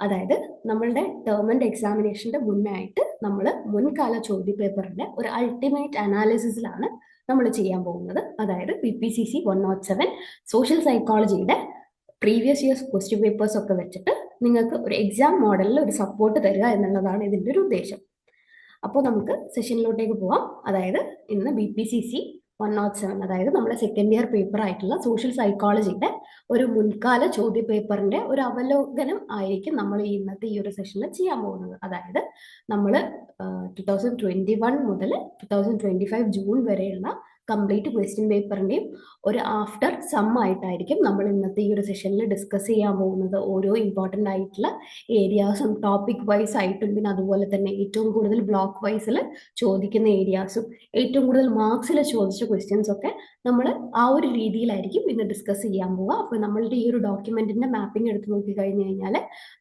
അതായത് നമ്മളുടെ term and എക്സാമിനേഷന്റെ മുന്നായിട്ട് നമ്മൾ മുൻകാല ചോദ്യ പേപ്പറിന്റെ ഒരു അൾട്ടിമേറ്റ് അനാലിസിസിലാണ് നമ്മൾ ചെയ്യാൻ പോകുന്നത്. അതായത് P P C C one nought seven social സൈക്കോളജിയുടെ previous years question papers ഒക്കെ വെച്ചിട്ട് നിങ്ങൾക്ക് ഒരു എക്സാം മോഡലിൽ ഒരു സപ്പോർട്ട് തരിക എന്നുള്ളതാണ് ഇതിന്റെ ഒരു ഉദ്ദേശം. അപ്പോൾ നമുക്ക് സെഷനിലോട്ടേക്ക് പോവാം. അതായത് ഇന്ന് B P C C one nought seven അതായത് നമ്മുടെ സെക്കൻഡ് ഇയർ പേപ്പർ ആയിട്ടുള്ള സോഷ്യൽ സൈക്കോളജിയുടെ ഒരു മുൻകാല ചോദ്യ പേപ്പറിന്റെ ഒരു അവലോകനം ആയിരിക്കും നമ്മൾ ഇന്നത്തെ ഈ ഒരു സെഷനിൽ ചെയ്യാൻ പോകുന്നത്. അതായത് നമ്മൾ ടു തൗസൻഡ് ട്വന്റി വൺ മുതൽ two thousand twenty five June വരെയുള്ള കംപ്ലീറ്റ് ക്വസ്റ്റ്യൻ പേപ്പറിന്റെയും ഒരു ആഫ്റ്റർ സം ആയിട്ടായിരിക്കും നമ്മൾ ഇന്നത്തെ ഈ ഒരു സെഷനിൽ ഡിസ്കസ് ചെയ്യാൻ പോകുന്നത്. ഓരോ ഇമ്പോർട്ടന്റ് ആയിട്ടുള്ള ഏരിയാസും ടോപ്പിക് വൈസ് ആയിട്ടും പിന്നെ അതുപോലെ തന്നെ ഏറ്റവും കൂടുതൽ ബ്ലോക്ക് വൈസിൽ ചോദിക്കുന്ന ഏരിയാസും ഏറ്റവും കൂടുതൽ മാർക്സിൽ ചോദിച്ച ക്വസ്റ്റ്യൻസ് ഒക്കെ നമ്മൾ ആ ഒരു രീതിയിലായിരിക്കും ഇന്ന് ഡിസ്കസ് ചെയ്യാൻ പോവുക. അപ്പോൾ നമ്മളുടെ ഈ ഒരു ഡോക്യുമെന്റിന്റെ മാപ്പിംഗ് എടുത്ത് നോക്കി കഴിഞ്ഞു കഴിഞ്ഞാൽ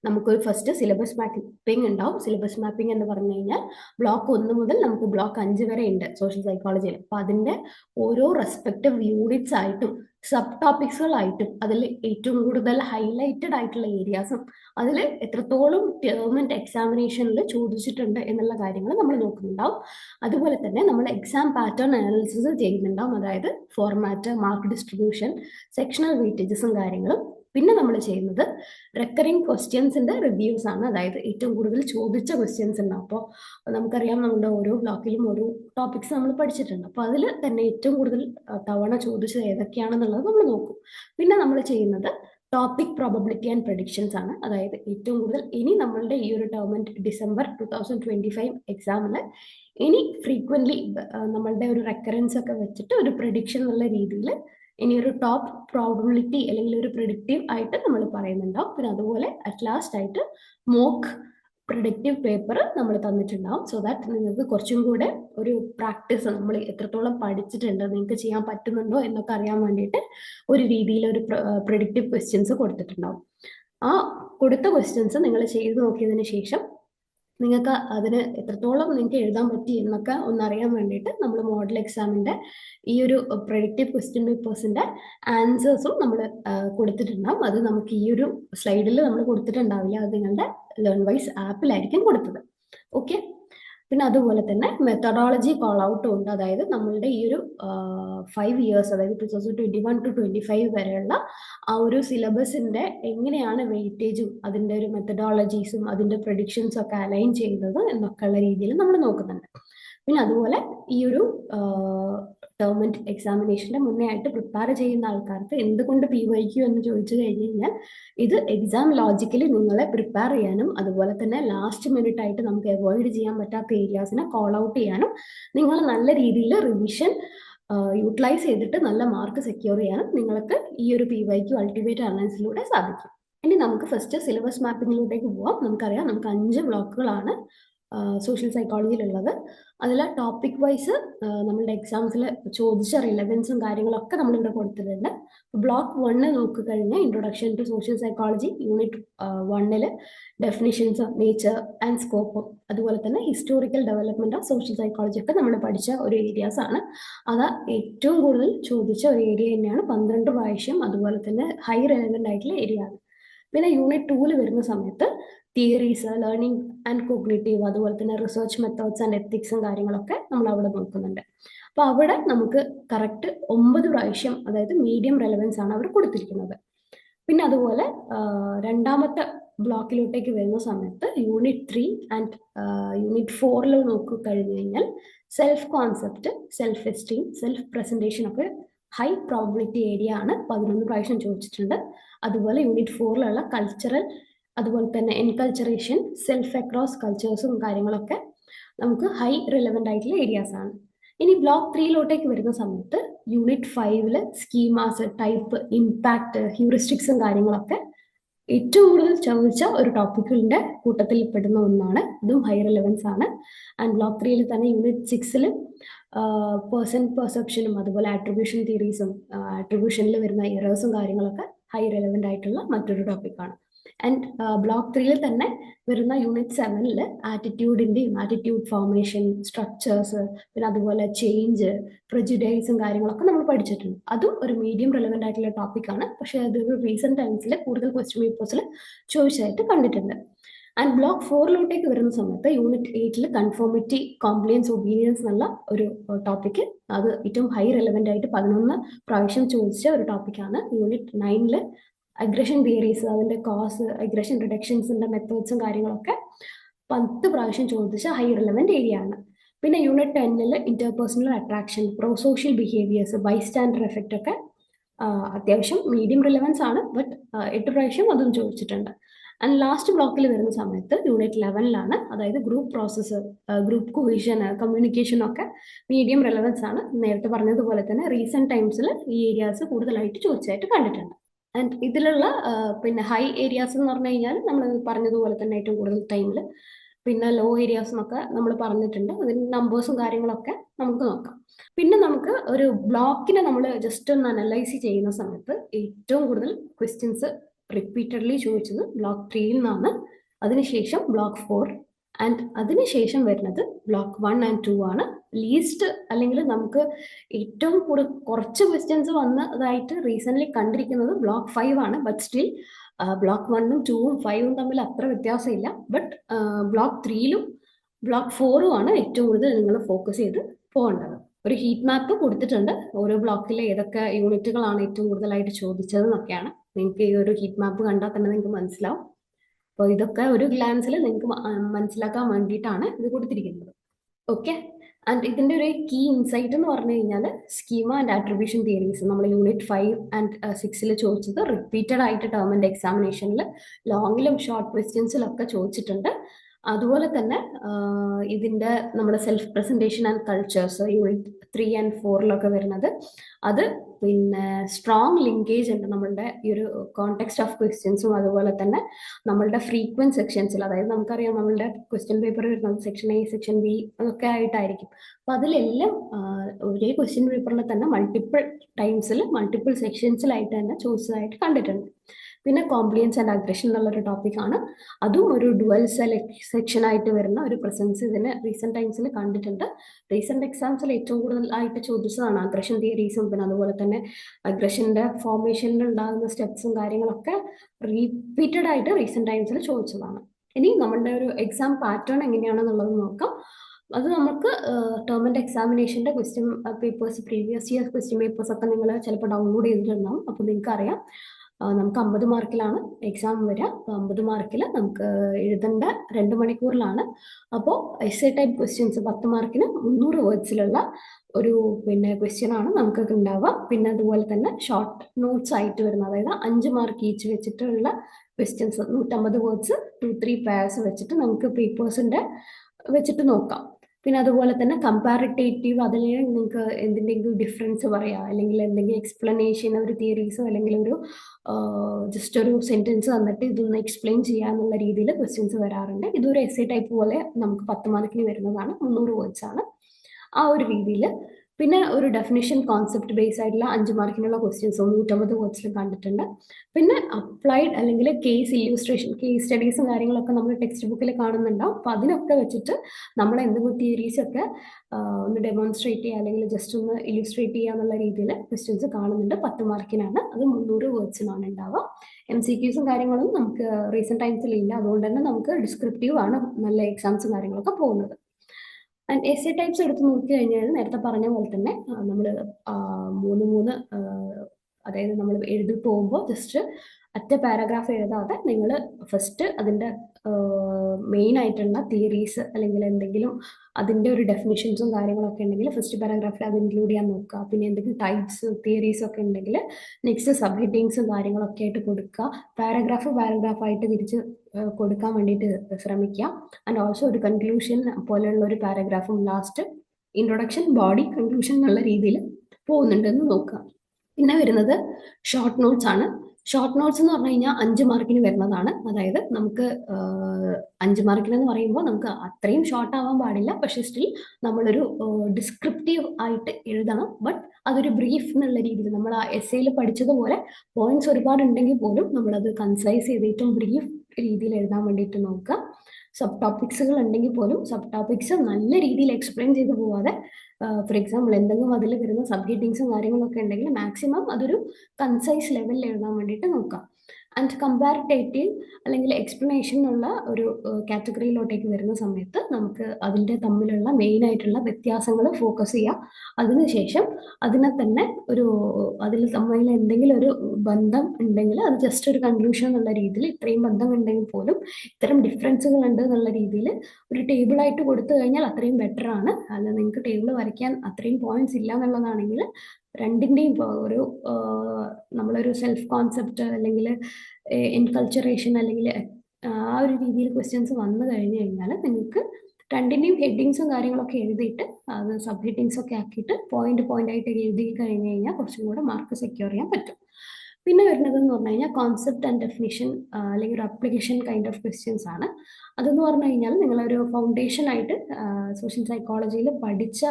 നമുക്കൊരു ഫസ്റ്റ് സിലബസ് മാപ്പിംഗ് ഉണ്ടാവും. സിലബസ് മാപ്പിംഗ് എന്ന് പറഞ്ഞു കഴിഞ്ഞാൽ ബ്ലോക്ക് ഒന്ന് മുതൽ നമുക്ക് ബ്ലോക്ക് അഞ്ച് വരെ ഉണ്ട് സോഷ്യൽ സൈക്കോളജിയിൽ അപ്പോൾ അതിന്റെ ഓരോ റെസ്പെക്റ്റീവ് യൂണിറ്റ്സ് ആയിട്ടും സബ് ടോപ്പിക്സുകളായിട്ടും അതിൽ ഏറ്റവും കൂടുതൽ ഹൈലൈറ്റഡ് ആയിട്ടുള്ള ഏരിയാസും അതിൽ എത്രത്തോളം ഗവൺമെന്റ് എക്സാമിനേഷനിൽ ചോദിച്ചിട്ടുണ്ട് എന്നുള്ള കാര്യങ്ങൾ നമ്മൾ നോക്കുന്നുണ്ടാവും. അതുപോലെ തന്നെ നമ്മൾ എക്സാം പാറ്റേൺ അനാലിസിസ് ചെയ്യുന്നുണ്ടാവും. അതായത് ഫോർമാറ്റ് മാർക്ക് ഡിസ്ട്രിബ്യൂഷൻ സെക്ഷണൽ വെയിറ്റേജസും കാര്യങ്ങളും പിന്നെ നമ്മൾ ചെയ്യുന്നത് റെക്കറിങ് ക്വസ്റ്റ്യൻസിന്റെ റിവ്യൂസ് ആണ്. അതായത് ഏറ്റവും കൂടുതൽ ചോദിച്ച ക്വസ്റ്റ്യൻസ് ഉണ്ട്. അപ്പോൾ നമുക്കറിയാം നമ്മുടെ ഓരോ ബ്ലോക്കിലും ഓരോ ടോപ്പിക്സ് നമ്മൾ പഠിച്ചിട്ടുണ്ട്. അപ്പോൾ അതിൽ തന്നെ ഏറ്റവും കൂടുതൽ തവണ ചോദിച്ചത് ഏതൊക്കെയാണെന്നുള്ളത് നമ്മൾ നോക്കും. പിന്നെ നമ്മൾ ചെയ്യുന്നത് ടോപ്പിക് പ്രോബബിലിറ്റി ആൻഡ് പ്രഡിക്ഷൻസ് ആണ്. അതായത് ഏറ്റവും കൂടുതൽ ഇനി നമ്മളുടെ ഈ ഒരു term December two thousand twenty five എക്സാമിന് ഇനി ഫ്രീക്വൻലി നമ്മളുടെ ഒരു റെക്കറൻസ് ഒക്കെ വെച്ചിട്ട് ഒരു പ്രഡിക്ഷൻ എന്നുള്ള രീതിയിൽ ഇനി ഒരു ടോപ്പ് പ്രോബിലിറ്റി അല്ലെങ്കിൽ ഒരു പ്രിഡിക്റ്റീവ് ആയിട്ട് നമ്മൾ പറയുന്നുണ്ടാവും. പിന്നെ അതുപോലെ അറ്റ് ലാസ്റ്റ് ആയിട്ട് മോക്ക് പ്രൊഡക്റ്റീവ് പേപ്പർ നമ്മൾ തന്നിട്ടുണ്ടാവും. സോ ദാറ്റ് നിങ്ങൾക്ക് കുറച്ചും കൂടെ ഒരു പ്രാക്ടീസ് നമ്മൾ എത്രത്തോളം പഠിച്ചിട്ടുണ്ട് നിങ്ങൾക്ക് ചെയ്യാൻ പറ്റുന്നുണ്ടോ എന്നൊക്കെ അറിയാൻ വേണ്ടിയിട്ട് ഒരു രീതിയിൽ ഒരു പ്രൊഡക്റ്റീവ് ക്വസ്റ്റ്യൻസ് കൊടുത്തിട്ടുണ്ടാവും. ആ കൊടുത്ത ക്വസ്റ്റ്യൻസ് നിങ്ങൾ ചെയ്തു നോക്കിയതിന് ശേഷം നിങ്ങൾക്ക് അതിന് എത്രത്തോളം നിങ്ങൾക്ക് എഴുതാൻ പറ്റി എന്നൊക്കെ ഒന്ന് അറിയാൻ വേണ്ടിയിട്ട് നമ്മൾ മോഡൽ എക്സാമിന്റെ ഈ ഒരു പ്രൊഡക്റ്റീവ് ക്വസ്റ്റ്യൻ പേപ്പേഴ്സിന്റെ ആൻസേഴ്സും നമ്മൾ കൊടുത്തിട്ടുണ്ടാവും. അത് നമുക്ക് ഈ ഒരു സ്ലൈഡിൽ നമ്മൾ കൊടുത്തിട്ടുണ്ടാവില്ല. അത് നിങ്ങളുടെ ലേൺ വൈസ് ആപ്പിലായിരിക്കും കൊടുത്തത്. ഓക്കെ പിന്നെ അതുപോലെ തന്നെ മെത്തഡോളജി കോൾ ഔട്ടും ഉണ്ട്. അതായത് നമ്മളുടെ ഈ ഒരു ഫൈവ് ഇയേഴ്സ് അതായത് two thousand twenty one two twenty five വരെയുള്ള ആ ഒരു സിലബസിന്റെ എങ്ങനെയാണ് വെയിറ്റേജും അതിന്റെ ഒരു മെത്തഡോളജീസും അതിന്റെ പ്രൊഡിക്ഷൻസും ഒക്കെ അലൈൻ ചെയ്യുന്നത് എന്നൊക്കെയുള്ള രീതിയിൽ നമ്മൾ നോക്കുന്നുണ്ട്. പിന്നെ അതുപോലെ ഈ ഒരു ആൻഡ് എക്സാമിനേഷന്റെ മുന്നേ ആയിട്ട് പ്രിപ്പയർ ചെയ്യുന്ന ആൾക്കാർക്ക് എന്തുകൊണ്ട് പി വൈ ക്യു എന്ന് ചോദിച്ചു കഴിഞ്ഞു കഴിഞ്ഞാൽ ഇത് എക്സാം ലോജിക്കലി നിങ്ങളെ പ്രിപ്പയർ ചെയ്യാനും അതുപോലെ തന്നെ ലാസ്റ്റ് മിനിറ്റ് ആയിട്ട് നമുക്ക് അവോയ്ഡ് ചെയ്യാൻ പറ്റാത്ത ഏരിയാസിനെ കോൾ ഔട്ട് ചെയ്യാനും നിങ്ങൾ നല്ല രീതിയിൽ റിവിഷൻ യൂട്ടിലൈസ് ചെയ്തിട്ട് നല്ല മാർക്ക് സെക്യൂർ ചെയ്യാനും നിങ്ങൾക്ക് ഈ ഒരു പി വൈ ക്യു അൾട്ടിമേറ്റ് അലയൻസിലൂടെ സാധിക്കും. ഇനി നമുക്ക് ഫസ്റ്റ് സിലബസ് മാപ്പിങ്ങിലൂട്ടേക്ക് പോവാം. നമുക്കറിയാം നമുക്ക് അഞ്ച് ബ്ലോക്കുകളാണ് സോഷ്യൽ സൈക്കോളജിയിലുള്ളത് അതിൽ ടോപ്പിക് വൈസ് നമ്മളുടെ എക്സാംസിൽ ചോദിച്ച റിലവൻസും കാര്യങ്ങളൊക്കെ നമ്മളിവിടെ കൊടുത്തിട്ടുണ്ട്. ബ്ലോക്ക് വണ്ണ് നോക്കിക്കഴിഞ്ഞാൽ introduction to social psychology unit വണ്ണിൽ definitions of nature and scope അതുപോലെ തന്നെ historical development of social psychology ഒക്കെ നമ്മൾ പഠിച്ച ഒരു ഏരിയാസ് ആണ്. അത് ഏറ്റവും കൂടുതൽ ചോദിച്ച ഒരു ഏരിയ തന്നെയാണ് പന്ത്രണ്ട് പ്രാവശ്യം അതുപോലെ തന്നെ ഹൈ റെലവെന്റ് ആയിട്ടുള്ള ഏരിയ ആണ്. പിന്നെ യൂണിറ്റ് ടൂവിൽ വരുന്ന സമയത്ത് തിയറീസ് ലേണിംഗ് ആൻഡ് കോഗ്നേറ്റീവ് അതുപോലെ തന്നെ റിസർച്ച് മെത്തേഡ്സ് ആൻഡ് എത്തിക്സും കാര്യങ്ങളൊക്കെ നമ്മൾ അവിടെ നോക്കുന്നുണ്ട്. അപ്പൊ അവിടെ നമുക്ക് കറക്റ്റ് ഒമ്പത് പ്രാവശ്യം അതായത് മീഡിയം റെലവൻസ് ആണ് അവർ കൊടുത്തിരിക്കുന്നത്. പിന്നെ അതുപോലെ രണ്ടാമത്തെ ബ്ലോക്കിലോട്ടേക്ക് വരുന്ന സമയത്ത് യൂണിറ്റ് ത്രീ ആൻഡ് യൂണിറ്റ് ഫോറിൽ നോക്കി കഴിഞ്ഞു കഴിഞ്ഞാൽ self concept self esteem self presentation ഒക്കെ ഹൈ പ്രോബിലിറ്റി ഏരിയ ആണ് പതിനൊന്ന് പ്രാവശ്യം ചോദിച്ചിട്ടുണ്ട്. അതുപോലെ യൂണിറ്റ് ഫോറിലുള്ള കൾച്ചറൽ അതുപോലെ തന്നെ എൻകൾച്ചറേഷൻ സെൽഫ് അക്രോസ് കൾച്ചേഴ്സും കാര്യങ്ങളൊക്കെ നമുക്ക് ഹൈ റിലവന്റ് ആയിട്ടുള്ള ഏരിയാസ് ആണ്. ഇനി ബ്ലോക്ക് ത്രീയിലോട്ടേക്ക് വരുന്ന സമയത്ത് യൂണിറ്റ് ഫൈവിൽ സ്കീമാസ് ടൈപ്പ് ഇമ്പാക്ട് ഹ്യൂറിസ്റ്റിക്സും കാര്യങ്ങളൊക്കെ ഏറ്റവും കൂടുതൽ ചോദിച്ച ഒരു ടോപ്പിക്കിന്റെ കൂട്ടത്തിൽ പെടുന്ന ഒന്നാണ്. ഇതും ഹൈ റിലവൻസ് ആണ്. ആൻഡ് ബ്ലോക്ക് ത്രീയിൽ തന്നെ യൂണിറ്റ് സിക്സിൽ പേഴ്സൺ പെർസെപ്ഷനും അതുപോലെ ആട്രിബ്യൂഷൻ തിയറീസും ആട്രിബ്യൂഷനിൽ വരുന്ന എറേഴ്സും കാര്യങ്ങളൊക്കെ ഹൈ റിലവന്റ് ആയിട്ടുള്ള മറ്റൊരു ടോപ്പിക്കാണ് ആൻഡ് ബ്ലോക്ക് ത്രീയിൽ തന്നെ വരുന്ന യൂണിറ്റ് സെവനിൽ ആറ്റിറ്റ്യൂഡിന്റെയും ആറ്റിറ്റ്യൂഡ് ഫോർമേഷൻ സ്ട്രക്ചേഴ്സ് പിന്നെ അതുപോലെ ചേഞ്ച് പ്രജുഡൈസും കാര്യങ്ങളൊക്കെ നമ്മൾ പഠിച്ചിട്ടുണ്ട്. അതും ഒരു മീഡിയം റെലവന്റ് ആയിട്ടുള്ള ടോപ്പിക്കാണ് പക്ഷേ അത് റീസെന്റ് ടൈംസിൽ കൂടുതൽ ക്വസ്റ്റ്യൻ പേപ്പേഴ്സിൽ ചോദിച്ചതായിട്ട് കണ്ടിട്ടുണ്ട്. ആൻഡ് ബ്ലോക്ക് ഫോറിലോട്ടേക്ക് വരുന്ന സമയത്ത് യൂണിറ്റ് എയ്റ്റിൽ കൺഫോമിറ്റി കോംപ്ലിയൻസ് ഒബീനിയൻസ് എന്നുള്ള ഒരു ടോപ്പിക്ക് അത് ഏറ്റവും ഹൈ റെലവെന്റ് ആയിട്ട് പതിനൊന്ന് പ്രാവശ്യം ചോദിച്ച ഒരു ടോപ്പിക്കാണ് യൂണിറ്റ് നയനിൽ അഗ്രഷൻ തിയറീസ് അതിന്റെ കോസ് അഗ്രഷൻ റിഡക്ഷൻസിന്റെ മെത്തേഡ്സും കാര്യങ്ങളൊക്കെ പത്ത് പ്രാവശ്യം ചോദിച്ച ഹൈ റിലവന്റ് ഏരിയ ആണ്. പിന്നെ unit ടെന്നിൽ interpersonal attraction pro social behaviours bystander effect ഒക്കെ അത്യാവശ്യം മീഡിയം റിലവൻസ് ആണ്. ബട്ട് എട്ട് പ്രാവശ്യം അതും ചോദിച്ചിട്ടുണ്ട്. ആൻഡ് ലാസ്റ്റ് ബ്ലോക്കിൽ വരുന്ന സമയത്ത് യൂണിറ്റ് ലെവനിലാണ് അതായത് group process group cohesion communication ഒക്കെ മീഡിയം റെലവൻസ് ആണ്. നേരത്തെ പറഞ്ഞതുപോലെ തന്നെ റീസെന്റ് ടൈംസിൽ ഈ ഏരിയാസ് കൂടുതലായിട്ട് ചോദിച്ചായിട്ട് കണ്ടിട്ടുണ്ട്. ആൻഡ് ഇതിലുള്ള പിന്നെ ഹൈ ഏരിയാസ് എന്ന് പറഞ്ഞു കഴിഞ്ഞാൽ നമ്മൾ പറഞ്ഞതുപോലെ തന്നെ ഏറ്റവും കൂടുതൽ ടൈമിൽ പിന്നെ ലോ ഏരിയാസ് എന്നൊക്കെ നമ്മൾ പറഞ്ഞിട്ടുണ്ട്. അതിന് നമ്പേഴ്സും കാര്യങ്ങളൊക്കെ നമുക്ക് നോക്കാം. പിന്നെ നമുക്ക് ഒരു ബ്ലോക്കിനെ നമ്മൾ ജസ്റ്റ് ഒന്ന് അനലൈസ് ചെയ്യുന്ന സമയത്ത് ഏറ്റവും കൂടുതൽ ക്വസ്റ്റ്യൻസ് റിപ്പീറ്റഡ്ലി ചോദിച്ചത് ബ്ലോക്ക് ത്രീയിൽ നിന്നാണ്. അതിനുശേഷം ബ്ലോക്ക് ഫോർ ആൻഡ് അതിനുശേഷം വരുന്നത് ബ്ലോക്ക് വൺ ആൻഡ് ടു ആണ്. ലീസ്റ്റ് അല്ലെങ്കിൽ നമുക്ക് ഏറ്റവും കൂടുതൽ കുറച്ച് ക്വസ്റ്റ്യൻസ് വന്നതായിട്ട് റീസെന്റ് കണ്ടിരിക്കുന്നത് ബ്ലോക്ക് ഫൈവ് ആണ്. ബട്ട് സ്റ്റിൽ ബ്ലോക്ക് വണ്ണും ടൂവും ഫൈവും തമ്മിൽ അത്ര വ്യത്യാസമില്ല. ബട്ട് ബ്ലോക്ക് ത്രീയിലും ബ്ലോക്ക് ഫോറും ആണ് ഏറ്റവും കൂടുതൽ നിങ്ങൾ ഫോക്കസ് ചെയ്ത് പോകേണ്ടത്. ഒരു ഹീറ്റ് മാപ്പ് കൊടുത്തിട്ടുണ്ട്. ഓരോ ബ്ലോക്കിലെ ഏതൊക്കെ യൂണിറ്റുകളാണ് ഏറ്റവും കൂടുതലായിട്ട് ചോദിച്ചത് എന്നൊക്കെയാണ് നിങ്ങൾക്ക് ഈ ഒരു ഹീറ്റ് മാപ്പ് കണ്ടാൽ തന്നെ നിങ്ങൾക്ക് മനസ്സിലാവും. അപ്പോൾ ഇതൊക്കെ ഒരു ഗ്ലാൻസിൽ നിങ്ങൾക്ക് മനസ്സിലാക്കാൻ വേണ്ടിയിട്ടാണ് ഇത് കൊടുത്തിരിക്കുന്നത്. ഓക്കെ ആൻഡ് ഇതിന്റെ ഒരു കീ ഇൻസൈറ്റ് എന്ന് പറഞ്ഞു കഴിഞ്ഞാൽ സ്കീമ ആൻഡ് ആട്രിബ്യൂഷൻ തിയറീസ് നമ്മൾ യൂണിറ്റ് ഫൈവ് ആൻഡ് സിക്സിൽ ചോദിച്ചത് റിപ്പീറ്റഡ് ആയിട്ട് ടേം ആൻഡ് എക്സാമിനേഷനിൽ ലോങ്ങിലും ഷോർട്ട് ക്വസ്റ്റ്യൻസിലൊക്കെ ചോദിച്ചിട്ടുണ്ട്. അതുപോലെ തന്നെ ഇതിന്റെ നമ്മുടെ self presentation and cultures unit three and ഫോറിലൊക്കെ വരുന്നത്. അത് പിന്നെ സ്ട്രോങ് ലിങ്കേജ് ഉണ്ട് നമ്മളുടെ ഈ ഒരു കോണ്ടെക്സ്റ്റ് ഓഫ് ക്വസ്റ്റ്യൻസും അതുപോലെ തന്നെ നമ്മളുടെ ഫ്രീക്വന്റ് സെക്ഷൻസിൽ അതായത് നമുക്കറിയാം നമ്മളുടെ ക്വസ്റ്റ്യൻ പേപ്പർ വരുന്നത് സെക്ഷൻ എ സെക്ഷൻ ബി ഒക്കെ ആയിട്ടായിരിക്കും. അപ്പൊ അതിലെല്ലാം ഒരേ ക്വസ്റ്റ്യൻ പേപ്പറിൽ തന്നെ മൾട്ടിപ്പിൾ ടൈംസിൽ മൾട്ടിപ്പിൾ സെക്ഷൻസിലായിട്ട് തന്നെ ചോദിച്ചതായിട്ട് കണ്ടിട്ടുണ്ട്. പിന്നെ കോംപ്ലിയൻസ് ആൻഡ് അഗ്രഷൻ എന്നുള്ളൊരു ടോപ്പിക്കാണ് അതും ഒരു ഡുവൽ സെക്ഷൻ ആയിട്ട് വരുന്ന ഒരു പ്രസൻസ് ഇതിന് റീസെന്റ് ടൈംസിൽ കണ്ടിട്ടുണ്ട്. റീസെന്റ് എക്സാംസിൽ ഏറ്റവും കൂടുതലായിട്ട് ചോദിച്ചതാണ് അഗ്രഷൻ തിയറീസും പിന്നെ അതുപോലെ തന്നെ അഗ്രഷന്റെ ഫോർമേഷനിൽ ഉണ്ടാകുന്ന സ്റ്റെപ്സും കാര്യങ്ങളൊക്കെ റീപ്പീറ്റഡ് ആയിട്ട് റീസെന്റ് ടൈംസിൽ ചോദിച്ചതാണ്. ഇനി നമ്മളുടെ ഒരു എക്സാം പാറ്റേൺ എങ്ങനെയാണെന്നുള്ളത് നോക്കാം. അത് നമുക്ക് term and എക്സാമിനേഷന്റെ question papers previous year question papers ഒക്കെ നിങ്ങൾ ചിലപ്പോൾ ഡൗൺലോഡ് ചെയ്തിട്ടുണ്ടാവും. അപ്പോൾ നിങ്ങൾക്ക് അറിയാം നമുക്ക് അമ്പത് മാർക്കിലാണ് എക്സാം വരിക. അപ്പോൾ അമ്പത് മാർക്കിൽ നമുക്ക് എഴുതേണ്ട രണ്ട് മണിക്കൂറിലാണ്. അപ്പോൾ എസ് എ ടൈപ്പ് ക്വസ്റ്റ്യൻസ് പത്ത് മാർക്കിന് മുന്നൂറ് വേർഡ്സിലുള്ള ഒരു പിന്നെ ക്വസ്റ്റ്യൻ ആണ് നമുക്കൊക്കെ ഉണ്ടാവുക. പിന്നെ അതുപോലെ തന്നെ ഷോർട്ട് നോട്ട്സ് ആയിട്ട് വരുന്ന അതായത് അഞ്ച് മാർക്ക് ഈച്ച് വെച്ചിട്ടുള്ള ക്വസ്റ്റ്യൻസ് നൂറ്റമ്പത് വേർഡ്സ് ടു ത്രീ പേഴ്സ് വെച്ചിട്ട് നമുക്ക് പേപ്പേഴ്സിന്റെ വെച്ചിട്ട് നോക്കാം. പിന്നെ അതുപോലെ തന്നെ കമ്പാരിറ്റേറ്റീവ് അതിൽ നിങ്ങൾക്ക് എന്തിന്റെങ്കിലും ഡിഫറൻസ് പറയാം? അല്ലെങ്കിൽ എന്തെങ്കിലും എക്സ്പ്ലനേഷൻ ഒരു തിയറീസോ അല്ലെങ്കിൽ ഒരു ജസ്റ്റ് ഒരു സെന്റൻസ് തന്നിട്ട് ഇതൊന്ന് എക്സ്പ്ലെയിൻ ചെയ്യാന്നുള്ള രീതിയിൽ ക്വസ്റ്റ്യൻസ് വരാറുണ്ട്. ഇതൊരു എസ് എ ടൈപ്പ് പോലെ നമുക്ക് പത്ത് മാർക്കിന് വരുന്നതാണ്. മുന്നൂറ് വേർഡ്സ് ആണ്. ആ ഒരു രീതിയിൽ പിന്നെ ഒരു ഡെഫിനിഷൻ കോൺസെപ്റ്റ് ബേസ് ആയിട്ടുള്ള അഞ്ച് മാർക്കിനുള്ള ക്വസ്റ്റ്യൻസ് നൂറ്റമ്പത് വേർഡ്സിലും കണ്ടിട്ടുണ്ട്. പിന്നെ അപ്ലൈഡ് അല്ലെങ്കിൽ കേസ് ഇല്യൂസ്ട്രേഷൻ കേസ് സ്റ്റഡീസും കാര്യങ്ങളൊക്കെ നമ്മൾ ടെക്സ്റ്റ് ബുക്കിൽ കാണുന്നുണ്ടാവും. അപ്പോൾ അതിനൊക്കെ വെച്ചിട്ട് നമ്മൾ എന്തെങ്കിലും തിയറീസ് ഒക്കെ ഒന്ന് ഡെമോൺസ്ട്രേറ്റ് ചെയ്യുക അല്ലെങ്കിൽ ജസ്റ്റ് ഒന്ന് ഇല്യൂസ്ട്രേറ്റ് ചെയ്യുക എന്നുള്ള രീതിയിൽ ക്വസ്റ്റ്യൻസ് കാണുന്നുണ്ട്. പത്ത് മാർക്കിനാണ്. അത് മുന്നൂറ് വേർഡ്സിനാണ് ഉണ്ടാവുക. എം സി ക്യൂസും കാര്യങ്ങളും നമുക്ക് റീസെന്റ് ടൈംസിൽ ഇല്ല. അതുകൊണ്ട് തന്നെ നമുക്ക് ഡിസ്ക്രിപ്റ്റീവ് ആണ് നല്ല എക്സാംസും കാര്യങ്ങളൊക്കെ പോകുന്നത്. ആൻഡ് എസ് എ ടൈപ്സ് എടുത്ത് നോക്കി കഴിഞ്ഞാൽ നേരത്തെ പറഞ്ഞ പോലെ തന്നെ നമ്മൾ മൂന്ന് മൂന്ന് അതായത് നമ്മൾ എഴുതി പോകുമ്പോൾ ജസ്റ്റ് ഒറ്റ പാരഗ്രാഫ് എഴുതാതെ നിങ്ങൾ ഫസ്റ്റ് അതിന്റെ മെയിൻ ആയിട്ടുള്ള തിയറീസ് അല്ലെങ്കിൽ എന്തെങ്കിലും അതിന്റെ ഒരു ഡെഫിനിഷൻസും കാര്യങ്ങളൊക്കെ ഉണ്ടെങ്കിൽ ഫസ്റ്റ് പാരഗ്രാഫിൽ അത് ഇൻക്ലൂഡ് ചെയ്യാൻ നോക്കുക. പിന്നെ എന്തെങ്കിലും ടൈപ്സ് തിയറീസ് ഒക്കെ ഉണ്ടെങ്കിൽ നെക്സ്റ്റ് സബ് ഹെഡിങ്സും കാര്യങ്ങളൊക്കെ ആയിട്ട് കൊടുക്കുക. പാരഗ്രാഫ് പാരാഗ്രാഫായിട്ട് തിരിച്ച് കൊടുക്കാൻ വേണ്ടിയിട്ട് ശ്രമിക്കുക ആൻഡ് ഓൾസോ ഒരു കൺക്ലൂഷൻ പോലെയുള്ള ഒരു പാരഗ്രാഫും ലാസ്റ്റ് ഇൻട്രൊഡക്ഷൻ ബോഡി കൺക്ലൂഷൻ എന്നുള്ള രീതിയിൽ പോകുന്നുണ്ടെന്ന് നോക്കുക. പിന്നെ വരുന്നത് ഷോർട്ട് നോട്ട്സ് ആണ്. ഷോർട്ട് നോട്ട്സ് എന്ന് പറഞ്ഞു കഴിഞ്ഞാൽ അഞ്ച് മാർക്കിന് വരുന്നതാണ്. അതായത് നമുക്ക് അഞ്ച് മാർക്കിന് എന്ന് പറയുമ്പോൾ നമുക്ക് അത്രയും ഷോർട്ട് ആവാൻ പാടില്ല. പക്ഷേ സ്റ്റിൽ നമ്മളൊരു ഡിസ്ക്രിപ്റ്റീവ് ആയിട്ട് എഴുതണം. ബട്ട് അതൊരു ബ്രീഫ് എന്നുള്ള രീതിയിൽ നമ്മൾ ആ എസ് എയിൽ പഠിച്ചതുപോലെ പോയിന്റ്സ് ഒരുപാട് ഉണ്ടെങ്കിൽ പോലും നമ്മളത് കൺസൈസ് ചെയ്ത് ഏറ്റവും ബ്രീഫ് രീതിയിൽ എഴുതാൻ വേണ്ടിയിട്ട് നോക്കുക. സബ് ടോപ്പിക്സുകൾ ഉണ്ടെങ്കിൽ പോലും സബ് ടോപ്പിക്സ് നല്ല രീതിയിൽ എക്സ്പ്ലെയിൻ ചെയ്തു പോവാതെ ഫോർ എക്സാമ്പിൾ എന്തെങ്കിലും അതിൽ വരുന്ന സബ് ഹെഡിങ്സും കാര്യങ്ങളൊക്കെ ഉണ്ടെങ്കിൽ മാക്സിമം അതൊരു കൺസൈസ് ലെവലിൽ എഴുതാൻ വേണ്ടിയിട്ട് നോക്കാം ആൻഡ് കമ്പാരിറ്റേറ്റീവ് അല്ലെങ്കിൽ എക്സ്പ്ലനേഷൻ ഉള്ള ഒരു കാറ്റഗറിയിലോട്ടേക്ക് വരുന്ന സമയത്ത് നമുക്ക് അതിന്റെ തമ്മിലുള്ള മെയിൻ ആയിട്ടുള്ള വ്യത്യാസങ്ങൾ ഫോക്കസ് ചെയ്യാം. അതിനുശേഷം അതിനെ തന്നെ ഒരു അതിൽ തമ്മിൽ എന്തെങ്കിലും ഒരു ബന്ധം ഉണ്ടെങ്കിൽ അത് ജസ്റ്റ് ഒരു കൺക്ലൂഷൻ എന്നുള്ള രീതിയിൽ ഇത്രയും ബന്ധം ഉണ്ടെങ്കിൽ പോലും ഇത്തരം ഡിഫറൻസുകൾ ഉണ്ട് എന്നുള്ള രീതിയിൽ ഒരു ടേബിളായിട്ട് കൊടുത്തു കഴിഞ്ഞാൽ അത്രയും ബെറ്റർ ആണ്. അല്ല നിങ്ങൾക്ക് ടേബിൾ വരയ്ക്കാൻ അത്രയും പോയിന്റ്സ് ഇല്ല എന്നുള്ളതാണെങ്കിൽ രണ്ടിന്റെയും ഒരു നമ്മളൊരു സെൽഫ് കോൺസെപ്റ്റ് അല്ലെങ്കിൽ എൻകൾച്ചറേഷൻ അല്ലെങ്കിൽ ആ ഒരു രീതിയിൽ ക്വസ്റ്റ്യൻസ് വന്നു കഴിഞ്ഞു കഴിഞ്ഞാൽ നിങ്ങൾക്ക് രണ്ടിന്റെയും ഹെഡിങ്സും കാര്യങ്ങളൊക്കെ എഴുതിയിട്ട് അത് സബ് ഹെഡിങ്സ് ഒക്കെ ആക്കിയിട്ട് പോയിന്റ് പോയിന്റ് ആയിട്ട് എഴുതി കഴിഞ്ഞു കഴിഞ്ഞാൽ കുറച്ചും കൂടെ മാർക്ക് സെക്യൂർ ചെയ്യാൻ പറ്റും. പിന്നെ വരുന്നത് എന്ന് പറഞ്ഞു കഴിഞ്ഞാൽ കോൺസെപ്റ്റ് ആൻഡ് ഡെഫിനിഷൻ അല്ലെങ്കിൽ ഒരു അപ്ലിക്കേഷൻ കൈൻഡ് ഓഫ് ക്വസ്റ്റ്യൻസ് ആണ്. അതെന്ന് പറഞ്ഞു കഴിഞ്ഞാൽ നിങ്ങളൊരു ഫൗണ്ടേഷൻ ആയിട്ട് സോഷ്യൽ സൈക്കോളജിയിൽ പഠിച്ച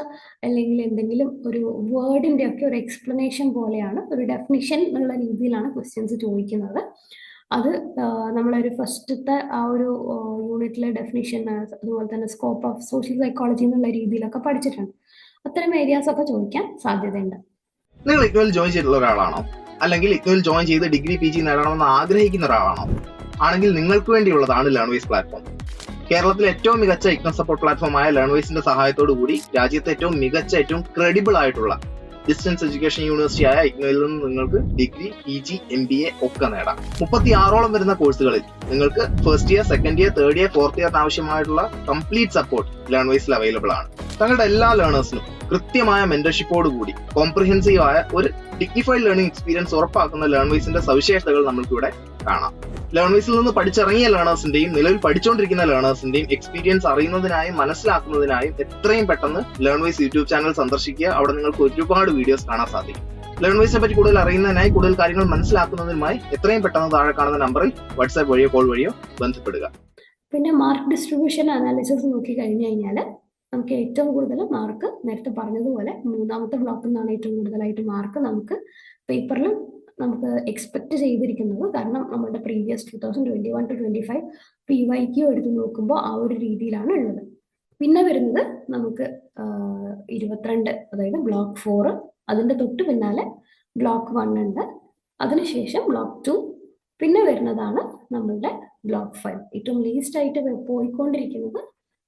അല്ലെങ്കിൽ എന്തെങ്കിലും ഒരു വേർഡിന്റെ ഒക്കെ ഒരു എക്സ്പ്ലനേഷൻ പോലെയാണ് ഒരു ഡെഫിനിഷൻ എന്നുള്ള രീതിയിലാണ് ക്വസ്റ്റ്യൻസ് ചോദിക്കുന്നത്. അത് നമ്മളൊരു ഫസ്റ്റത്തെ ആ ഒരു യൂണിറ്റിലെ ഡെഫിനിഷൻ അതുപോലെ തന്നെ സ്കോപ്പ് ഓഫ് സോഷ്യൽ സൈക്കോളജി എന്നുള്ള രീതിയിലൊക്കെ പഠിച്ചിട്ടുണ്ട്. അത്തരം ഏരിയാസ് ഒക്കെ ചോദിക്കാൻ സാധ്യതയുണ്ട്. നിങ്ങൾ ഇക്വൽ ജോയിൻ ചെയ്തിട്ടുള്ള ഒരാളാണോ? അല്ലെങ്കിൽ ഇഗ്നോയിൽ ജോയിൻ ചെയ്ത് ഡിഗ്രി പി ജി നേടണമെന്ന് ആഗ്രഹിക്കുന്ന ഒരാളാണോ? ആണെങ്കിൽ നിങ്ങൾക്ക് വേണ്ടിയുള്ളതാണ് ലേൺവേസ് പ്ലാറ്റ്ഫോം കേരളത്തിലെ ഏറ്റവും മികച്ച ഇഗ്നോ സപ്പോർട്ട് പ്ലാറ്റ്ഫോമായ ലേൺവേസിന്റെ സഹായത്തോടു കൂടി രാജ്യത്തെ ഏറ്റവും മികച്ച ഏറ്റവും ക്രെഡിബിൾ ആയിട്ടുള്ള ഡിസ്റ്റൻസ് എഡ്യൂക്കേഷൻ യൂണിവേഴ്സിറ്റി ആയ ഇഗ്നോയിൽ നിന്ന് നിങ്ങൾക്ക് degree P G M B A ഒക്കെ നേടാം. മുപ്പത്തി ആറോളം വരുന്ന കോഴ്സുകളിൽ നിങ്ങൾക്ക് first year second year third year fourth ഇയറിന് ആവശ്യമായിട്ടുള്ള കംപ്ലീറ്റ് സപ്പോർട്ട് ലേൺവേസിൽ അവൈലബിൾ ആണ്. തങ്ങളുടെ എല്ലാ ലേണേഴ്സിനും കൃത്യമായ മെന്റർഷിപ്പോട് കൂടി കോംപ്രിഹെൻസീവ് ആയ ഒരു ഡിഗ്നിഫൈഡ് ലേണിംഗ് എക്സ്പീരിയൻസ് ഉറപ്പാക്കുന്ന ലേൺവേസിന്റെ സവിശേഷതകൾ നമുക്കിവിടെ കാണാം. ലേണേഴ്സിൽ നിന്ന് പഠിച്ചിറങ്ങിയ ലേണേഴ്സിന്റെയും നിലവിൽ പഠിച്ചുകൊണ്ടിരിക്കുന്ന ലേണേഴ്സിന്റെയും എക്സ്പീരിയൻസ് അറിയുന്നതിനായും മനസ്സിലാക്കുന്നതിനായും എത്രയും പെട്ടെന്ന് ലേൺവേസ് യൂട്യൂബ് ചാനൽ സന്ദർശിക്കുക. അവിടെ നിങ്ങൾക്ക് ഒരുപാട് വീഡിയോസ് കാണാൻ സാധിക്കും. ലേൺവേസിനെ പറ്റി കൂടുതൽ അറിയുന്നതിനായി കൂടുതൽ കാര്യങ്ങൾ മനസ്സിലാക്കുന്നതിനുമായി എത്രയും പെട്ടെന്ന് താഴെ കാണുന്ന നമ്പറിൽ വാട്സാപ്പ് വഴിയോ കോൾ വഴിയോ ബന്ധപ്പെടുക. പിന്നെ മാർക്ക് ഡിസ്ട്രിബ്യൂഷൻ അനാലിസിസ് നോക്കി കഴിഞ്ഞു കഴിഞ്ഞാൽ നമുക്ക് ഏറ്റവും കൂടുതൽ മാർക്ക് നേരത്തെ പറഞ്ഞതുപോലെ മൂന്നാമത്തെ ബ്ലോക്കിൽ നിന്നാണ് ഏറ്റവും കൂടുതലായിട്ട് മാർക്ക് നമുക്ക് പേപ്പറിൽ നമുക്ക് എക്സ്പെക്ട് ചെയ്തിരിക്കുന്നത് കാരണം നമ്മുടെ previous two thousand twenty one two twenty five P Y Q എടുത്ത് നോക്കുമ്പോൾ ആ ഒരു രീതിയിലാണ് ഉള്ളത്. പിന്നെ വരുന്നത് നമുക്ക് ഇരുപത്തിരണ്ട് അതായത് ബ്ലോക്ക് ഫോർ അതിന്റെ തൊട്ട് പിന്നാലെ ബ്ലോക്ക് വൺ ഉണ്ട്. അതിനുശേഷം ബ്ലോക്ക് ടു പിന്നെ വരുന്നതാണ് നമ്മളുടെ ബ്ലോക്ക് ഫൈവ് ഏറ്റവും ലീസ്റ്റ് ആയിട്ട് പോയിക്കൊണ്ടിരിക്കുന്നത്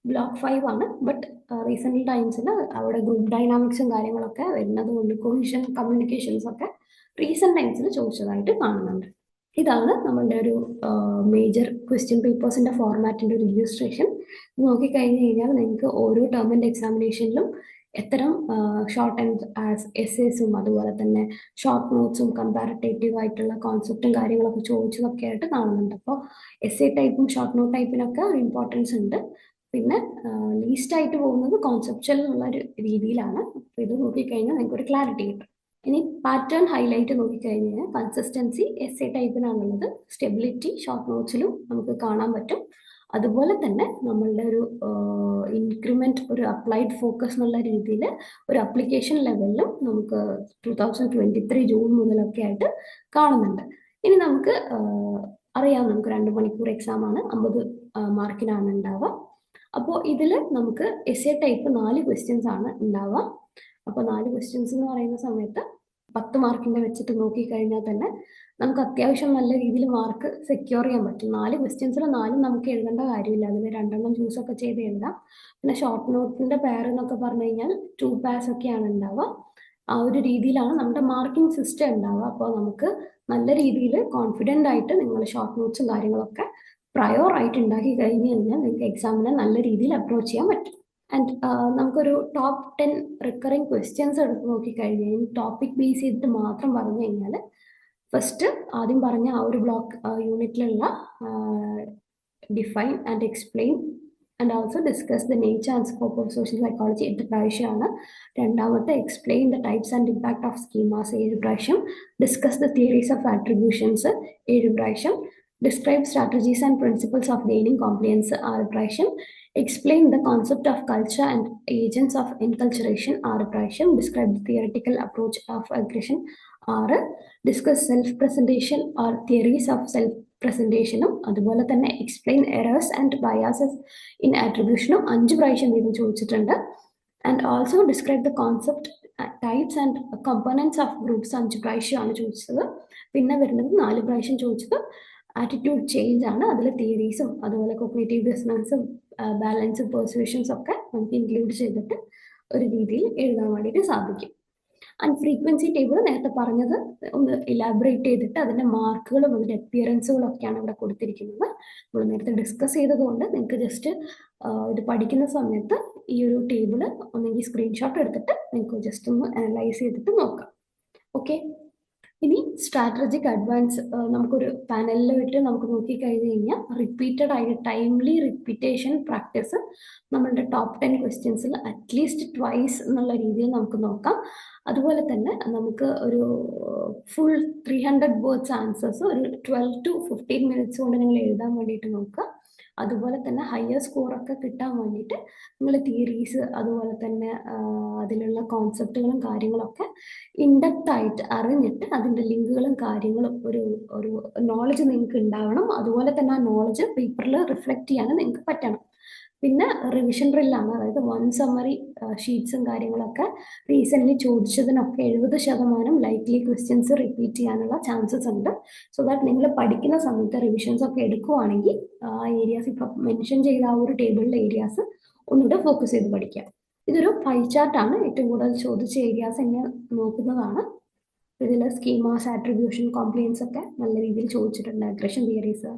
ബ്ലോക്ക് ഫൈവ് ആണ്. ബട്ട് റീസെന്റ് ടൈംസിൽ അവിടെ ഗ്രൂപ്പ് ഡൈനാമിക്സും കാര്യങ്ങളൊക്കെ വരുന്നത് കൊണ്ട് കൊഹിഷൻ കമ്മ്യൂണിക്കേഷൻസ് ഒക്കെ റീസെന്റ് ടൈംസിൽ ചോദിച്ചതായിട്ട് കാണുന്നുണ്ട്. ഇതാണ് നമ്മളുടെ ഒരു മേജർ ക്വസ്റ്റ്യൻ പേപ്പേഴ്സിന്റെ ഫോർമാറ്റിന്റെ ഒരു ഇല്ലുസ്ട്രേഷൻ നോക്കിക്കഴിഞ്ഞ് കഴിഞ്ഞാൽ നിങ്ങൾക്ക് ഓരോ ടേമിന്റെ എക്സാമിനേഷനിലും എത്തരം ഷോർട്ട് ആൻഡ് എസ് എസും അതുപോലെ തന്നെ ഷോർട്ട് നോട്ട്സും കമ്പാരിറ്റേറ്റീവ് ആയിട്ടുള്ള കോൺസെപ്റ്റും കാര്യങ്ങളൊക്കെ ചോദിച്ചതൊക്കെ ആയിട്ട് കാണുന്നുണ്ട്. അപ്പോൾ എസ് എ ടൈപ്പും ഷോർട്ട് നോട്ട് ടൈപ്പിനൊക്കെ ഇമ്പോർട്ടൻസ് ഉണ്ട്. പിന്നെ ലീസ്റ്റ് ആയിട്ട് പോകുന്നത് കോൺസെപ്റ്റൽ എന്നുള്ള ഒരു രീതിയിലാണ്. അപ്പോൾ ഇത് നോക്കിക്കഴിഞ്ഞാൽ നിങ്ങൾക്ക് ഒരു ക്ലാരിറ്റി കിട്ടും. ഇനി പാറ്റേൺ ഹൈലൈറ്റ് നോക്കിക്കഴിഞ്ഞാൽ കൺസിസ്റ്റൻസി എസ് എ ടൈപ്പിനാണുള്ളത് സ്റ്റെബിലിറ്റി ഷോർട്ട് നോട്ട്സിലും നമുക്ക് കാണാൻ പറ്റും. അതുപോലെ തന്നെ നമ്മളുടെ ഒരു ഇൻക്രിമെന്റ് ഒരു അപ്ലൈഡ് ഫോക്കസ് എന്നുള്ള രീതിയിൽ ഒരു അപ്ലിക്കേഷൻ ലെവലിലും നമുക്ക് two thousand twenty three June മുതലൊക്കെ ആയിട്ട് കാണുന്നുണ്ട്. ഇനി നമുക്ക് അറിയാം നമുക്ക് രണ്ട് മണിക്കൂർ എക്സാം ആണ്. അമ്പത് മാർക്കിനാണ് ഉണ്ടാവുക. അപ്പോൾ ഇതിൽ നമുക്ക് എസ് എ ടൈപ്പ് നാല് ക്വസ്റ്റ്യൻസ് ആണ് ഉണ്ടാവുക. അപ്പോൾ നാല് ക്വസ്റ്റ്യൻസ് എന്ന് പറയുന്ന സമയത്ത് പത്ത് മാർക്കിന്റെ വെച്ചിട്ട് നോക്കിക്കഴിഞ്ഞാൽ തന്നെ നമുക്ക് അത്യാവശ്യം നല്ല രീതിയിൽ മാർക്ക് സെക്യൂർ ചെയ്യാൻ പറ്റും. നാല് ക്വസ്റ്റ്യൻസിൽ നാലും നമുക്ക് എഴുതേണ്ട കാര്യമില്ല. അതിൽ രണ്ടെണ്ണം ചൂസ് ഒക്കെ ചെയ്ത് എഴുതാം. പിന്നെ ഷോർട്ട് നോട്ടിന്റെ പെയർ എന്നൊക്കെ പറഞ്ഞു കഴിഞ്ഞാൽ ടു പാസ് ഒക്കെയാണ് ഉണ്ടാവുക. ആ ഒരു രീതിയിലാണ് നമ്മുടെ മാർക്കിംഗ് സിസ്റ്റം ഉണ്ടാവുക. അപ്പോൾ നമുക്ക് നല്ല രീതിയിൽ കോൺഫിഡന്റ് ആയിട്ട് നിങ്ങൾ ഷോർട്ട് നോട്ട്സും കാര്യങ്ങളൊക്കെ പ്രയോറായിട്ട് ഉണ്ടാക്കി കഴിഞ്ഞ് കഴിഞ്ഞാൽ നിങ്ങൾക്ക് എക്സാമിനെ നല്ല രീതിയിൽ അപ്രോച്ച് ചെയ്യാൻ പറ്റും. ആൻഡ് നമുക്കൊരു ടോപ്പ് ടെൻ റിക്കറിങ് ക്വസ്റ്റ്യൻസ് എടുത്ത് നോക്കിക്കഴിഞ്ഞാൽ ടോപ്പിക് ബേസ് ചെയ്തിട്ട് മാത്രം പറഞ്ഞു കഴിഞ്ഞാൽ ഫസ്റ്റ് ആദ്യം പറഞ്ഞ ആ ഒരു block യൂണിറ്റിലുള്ള define and explain and also discuss the nature and scope of social psychology എട്ട് പ്രാവശ്യമാണ് രണ്ടാമത്തെ explain the types and impact of schemas ഏഴ് പ്രാവശ്യം. Discuss the theories of attributions ഏഴ് പ്രാവശ്യം. Describe strategies and principles of gaining compliance ആറ് പ്രാവശ്യം. The concept of culture and agents of enculturation ആറ് പ്രാവശ്യം describe the theoretical approach of aggression ആറ് discuss self presentation or theories of self പ്രസന്റേഷനും അതുപോലെ തന്നെ explain errors and biases in ആട്രിബ്യൂഷനും അഞ്ച് പ്രാവശ്യം വീതം ചോദിച്ചിട്ടുണ്ട്. And also describe the concept types and components of groups അഞ്ച് പ്രാവശ്യമാണ് ചോദിച്ചത്. പിന്നെ വരുന്നത് നാല് പ്രാവശ്യം ചോദിച്ചത്. ആറ്റിറ്റ്യൂഡ് ചേഞ്ച് ആണ്. അതിൽ തിയറീസും അതുപോലെ കോഗ്നേറ്റീവ് ഡിസനൻസും ബാലൻസും പെർസുവേഷൻസ് ഒക്കെ നമുക്ക് ഇൻക്ലൂഡ് ചെയ്തിട്ട് ഒരു രീതിയിൽ എഴുതാൻ വേണ്ടിയിട്ട് സാധിക്കും. ആൻഡ് ഫ്രീക്വൻസി ടേബിൾ നേരത്തെ പറഞ്ഞത് ഒന്ന് ഇലാബറേറ്റ് ചെയ്തിട്ട് അതിന്റെ മാർക്കുകളും അതിന്റെ അപ്പിയറൻസുകളും ഒക്കെയാണ് ഇവിടെ കൊടുത്തിരിക്കുന്നത്. നമ്മൾ നേരത്തെ ഡിസ്കസ് ചെയ്തതുകൊണ്ട് നിങ്ങൾക്ക് ജസ്റ്റ് ഇത് പഠിക്കുന്ന സമയത്ത് ഈ ഒരു ടേബിൾ ഒന്നെങ്കിൽ സ്ക്രീൻഷോട്ട് എടുത്തിട്ട് നിങ്ങൾക്ക് ജസ്റ്റ് ഒന്ന് അനലൈസ് ചെയ്തിട്ട് നോക്കാം. ഓക്കെ ഇനി സ്ട്രാറ്റജിക് അഡ്വാൻസ് നമുക്കൊരു പാനലിൽ വിട്ട് നമുക്ക് നോക്കിക്കഴിഞ്ഞ് കഴിഞ്ഞാൽ റിപ്പീറ്റഡ് ആയിട്ട് ടൈംലി റിപ്പീറ്റേഷൻ പ്രാക്ടീസ് നമ്മളുടെ ടോപ്പ് ടെൻ ക്വസ്റ്റ്യൻസിൽ അറ്റ്ലീസ്റ്റ് ട്വൈസ് എന്നുള്ള രീതിയിൽ നമുക്ക് നോക്കാം. അതുപോലെ തന്നെ നമുക്ക് ഒരു full three hundred words answers ഒരു ട്വൽവ് ടു ഫിഫ്റ്റീൻ മിനിറ്റ്സ് കൊണ്ട് നിങ്ങൾ എഴുതാൻ വേണ്ടിയിട്ട് നോക്കുക. അതുപോലെ തന്നെ ഹയർ സ്കോറൊക്കെ കിട്ടാൻ വേണ്ടിയിട്ട് നിങ്ങൾ തിയറീസ് അതുപോലെ തന്നെ അതിലുള്ള കോൺസെപ്റ്റുകളും കാര്യങ്ങളൊക്കെ ഇൻഡെപ്ത് ആയിട്ട് അറിഞ്ഞിട്ട് അതിന്റെ ലിങ്കുകളും കാര്യങ്ങളും ഒരു ഒരു നോളജ് നിങ്ങൾക്ക് ഉണ്ടാവണം. അതുപോലെ തന്നെ ആ നോളജ് പേപ്പറിൽ റിഫ്ലക്റ്റ് ചെയ്യാനും നിങ്ങൾക്ക് പറ്റണം. പിന്നെ റിവിഷൻ ഡ്രില്ലാണ് അതായത് വൺ സമ്മറി ഷീറ്റ്സും കാര്യങ്ങളൊക്കെ റീസെന്റ്ലി ചോദിച്ചതിനൊക്കെ എഴുപത് ശതമാനം ലൈക്ലി ക്വസ്റ്റ്യൻസ് റിപ്പീറ്റ് ചെയ്യാനുള്ള ചാൻസസ് ഉണ്ട്. സോ ദാറ്റ് നിങ്ങൾ പഠിക്കുന്ന സമയത്ത് റിവിഷൻസ് ഒക്കെ എടുക്കുവാണെങ്കിൽ ആ ഏരിയാസ് ഇപ്പം മെൻഷൻ ചെയ്ത ആ ഒരു ടേബിളിലെ ഏരിയാസ് ഒന്നുകൂടെ ഫോക്കസ് ചെയ്ത് പഠിക്കാം ഇതൊരു പൈ ചാർട്ടാണ് ഏറ്റവും കൂടുതൽ ചോദിച്ച ഏരിയാസ് എന്നെ നോക്കുന്നതാണ്. ഇതിൽ സ്കീമാസ് ആട്രിബ്യൂഷൻ കോംപ്ലയൻസ് ഒക്കെ നല്ല രീതിയിൽ ചോദിച്ചിട്ടുണ്ട്. അഗ്രഷൻ തിയറീസ്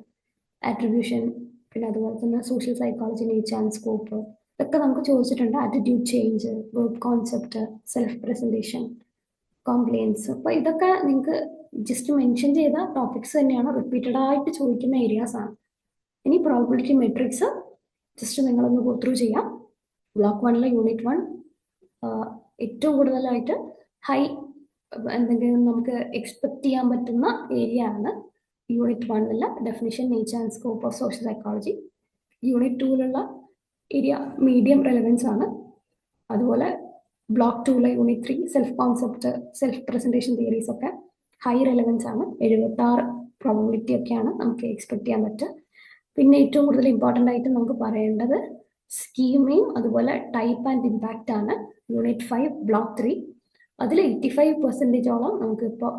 ആട്രിബ്യൂഷൻ പിന്നെ അതുപോലെ തന്നെ social psychology nature and scope ഇതൊക്കെ നമുക്ക് ചോദിച്ചിട്ടുണ്ട്. Attitude change group concept self presentation compliance അപ്പോൾ ഇതൊക്കെ നിങ്ങൾക്ക് ജസ്റ്റ് മെൻഷൻ ചെയ്ത ടോപ്പിക്സ് തന്നെയാണ് റിപ്പീറ്റഡ് ആയിട്ട് ചോദിക്കുന്ന ഏരിയാസ് ആണ്. ഇനി പ്രോബിലിറ്റി മെട്രിക്സ് ജസ്റ്റ് നിങ്ങളൊന്ന് ഗോ ത്രൂ ചെയ്യാം. ബ്ലോക്ക് വണ്ണിലെ യൂണിറ്റ് വൺ ഏറ്റവും കൂടുതലായിട്ട് ഹൈ എന്തെങ്കിലും നമുക്ക് എക്സ്പെക്ട് ചെയ്യാൻ പറ്റുന്ന ഏരിയ ആണ്. യൂണിറ്റ് വണ്ണിലെ definition nature and scope of social psychology unit ടൂവിലുള്ള area medium relevance ആണ്. അതുപോലെ block ടൂവിലെ unit three self concept self presentation theories ഒക്കെ ഹൈ റെലവൻസ് ആണ്. എഴുപത്തി ആറ് പ്രോബിലിറ്റി ഒക്കെയാണ് നമുക്ക് എക്സ്പെക്ട് ചെയ്യാൻ പറ്റുക. പിന്നെ ഏറ്റവും കൂടുതൽ ഇമ്പോർട്ടന്റ് ആയിട്ട് നമുക്ക് പറയേണ്ടത് സ്കീമിങ് അതുപോലെ ടൈപ്പ് ആൻഡ് ഇമ്പാക്റ്റ് ആണ്. യൂണിറ്റ് ഫൈവ് ബ്ലോക്ക് ത്രീ അതിൽ എയ്റ്റി ഫൈവ് പെർസെന്റേജോളം നമുക്കിപ്പോൾ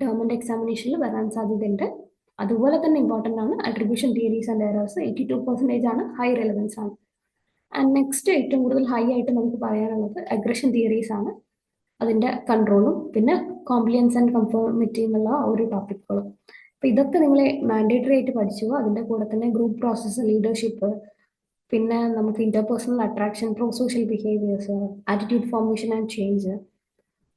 ടേം എക്സാമിനേഷനിൽ വരാൻ സാധ്യതയുണ്ട്. അതുപോലെ തന്നെ ഇമ്പോർട്ടന്റ് ആണ് attribution theories and errors eighty two percentage ആണ് ഹൈ റെലവൻസ് ആണ്. ആൻഡ് നെക്സ്റ്റ് ഏറ്റവും കൂടുതൽ ഹൈ ആയിട്ട് നമുക്ക് പറയാനുള്ളത് അഗ്രഷൻ തിയറീസ് ആണ്. അതിന്റെ കൺട്രോളും പിന്നെ കോംപ്ലിയൻസ് ആൻഡ് കൺഫോമിറ്റി എന്നുള്ള ഒരു ടോപ്പിക്കുകളും അപ്പം ഇതൊക്കെ നിങ്ങൾ മാൻഡേറ്ററി ആയിട്ട് പഠിച്ചു. അതിന്റെ കൂടെ തന്നെ ഗ്രൂപ്പ് പ്രോസസ്സ് ലീഡർഷിപ്പ് പിന്നെ നമുക്ക് interpersonal attraction pro social behaviours attitude formation and change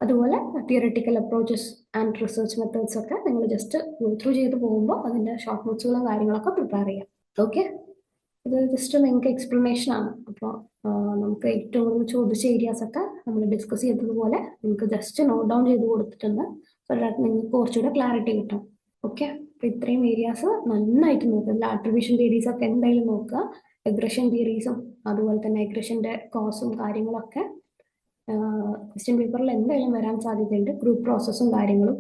അതുപോലെ theoretical approaches and research methods ഒക്കെ നിങ്ങൾ ജസ്റ്റ് ഗോ ത്രൂ ചെയ്ത് പോകുമ്പോൾ അതിന്റെ ഷോർട്ട് നോട്ട്സുകളും കാര്യങ്ങളൊക്കെ പ്രിപ്പയർ ചെയ്യാം. ഓക്കെ ഇത് ജസ്റ്റ് നിങ്ങൾക്ക് എക്സ്പ്ലനേഷൻ ആണ്. അപ്പോൾ നമുക്ക് ഏറ്റവും കൂടുതൽ ചോദിച്ച ഏരിയാസ് ഒക്കെ നമ്മൾ ഡിസ്കസ് ചെയ്തതുപോലെ നിങ്ങൾക്ക് ജസ്റ്റ് നോട്ട് ഡൗൺ ചെയ്ത് കൊടുത്തിട്ടുണ്ട്. ദാറ്റ് നിങ്ങൾക്ക് കുറച്ചുകൂടെ ക്ലാരിറ്റി കിട്ടും. ഓക്കെ അപ്പോൾ ഇത്രയും ഏരിയാസ് നന്നായിട്ട് നോക്കുക ആട്രിബ്യൂഷൻ തിയറീസ് ഒക്കെ എന്തായാലും നോക്കുക. എഗ്രഷൻ തിയറീസും അതുപോലെ തന്നെ എഗ്രഷന്റെ കോസും കാര്യങ്ങളൊക്കെ ക്വസ്റ്റ്യൻ പേപ്പറിൽ എന്തായാലും വരാൻ സാധ്യതയുണ്ട്. ഗ്രൂപ്പ് പ്രോസസ്സും കാര്യങ്ങളും